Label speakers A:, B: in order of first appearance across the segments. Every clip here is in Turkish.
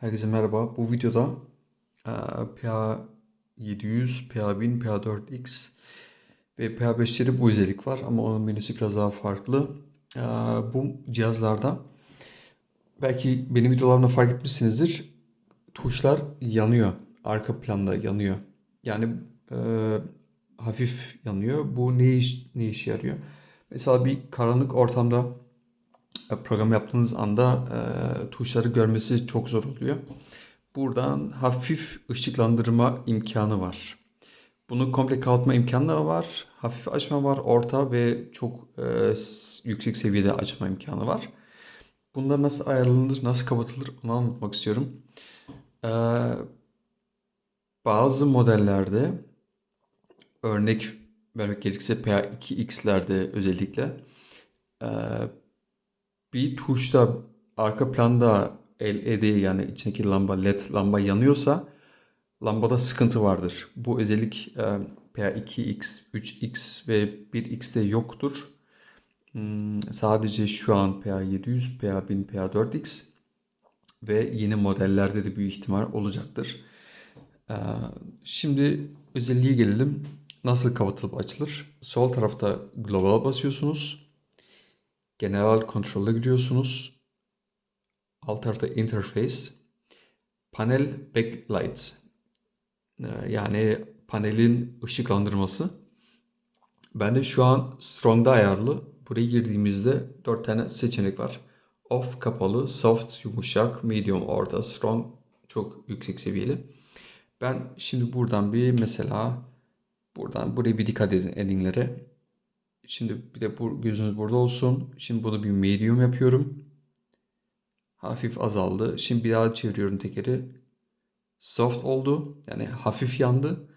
A: Herkese merhaba. Bu videoda eee, PA700, PA1000, PA4X ve PA5'leri bu özellik var ama onun menüsü biraz daha farklı. Eee, bu cihazlarda belki benim videolarımda fark etmişsinizdir. Tuşlar yanıyor. Arka planda yanıyor. Yani eee, hafif yanıyor. Bu ne iş, ne işe yarıyor? Mesela bir karanlık ortamda e, program yaptığınız anda e, tuşları görmesi çok zor oluyor. Buradan hafif ışıklandırma imkanı var. Bunu komple kapatma imkanı da var. Hafif açma var, orta ve çok e, yüksek seviyede açma imkanı var. Bunlar nasıl ayarlanır, nasıl kapatılır onu anlatmak istiyorum. E, bazı modellerde örnek vermek gerekirse PA2X'lerde özellikle e, bir tuşta arka planda LED yani içindeki lamba LED lamba yanıyorsa lambada sıkıntı vardır. Bu özellik e, PA2X, 3X ve 1X'te yoktur. Hmm, sadece şu an PA700, PA1000, PA4X ve yeni modellerde de büyük ihtimal olacaktır. Ee, Şimdi özelliğe gelelim. Nasıl kapatılıp açılır? Sol tarafta Global basıyorsunuz. Genel kontrole giriyorsunuz. Alt tarafta Interface. Panel Backlight. Ee, Yani panelin ışıklandırması. Bende şu an Strong'da ayarlı. Buraya girdiğimizde 4 tane seçenek var. Off kapalı, soft yumuşak, medium orta, strong çok yüksek seviyeli. Ben şimdi buradan bir mesela buradan buraya bir dikkat edin endinglere. Şimdi bir de bu gözünüz burada olsun. Şimdi bunu bir medium yapıyorum. Hafif azaldı. Şimdi bir daha çeviriyorum tekeri. Soft oldu. Yani hafif yandı.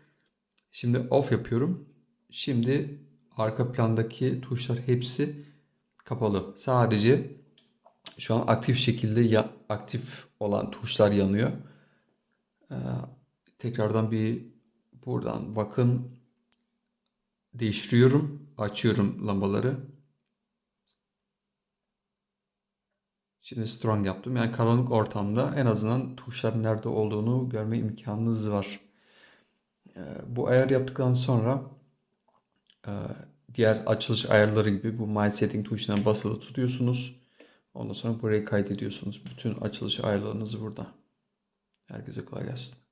A: Şimdi off yapıyorum. Şimdi arka plandaki tuşlar hepsi kapalı. Sadece şu an aktif şekilde ya, aktif olan tuşlar yanıyor. Ee, tekrardan bir buradan bakın değiştiriyorum. Açıyorum lambaları. Şimdi strong yaptım. Yani karanlık ortamda en azından tuşların nerede olduğunu görme imkanınız var. Ee, bu ayar yaptıktan sonra e, diğer açılış ayarları gibi bu My Setting tuşuna basılı tutuyorsunuz. Ondan sonra burayı kaydediyorsunuz. Bütün açılış ayarlarınızı burada. Herkese kolay gelsin.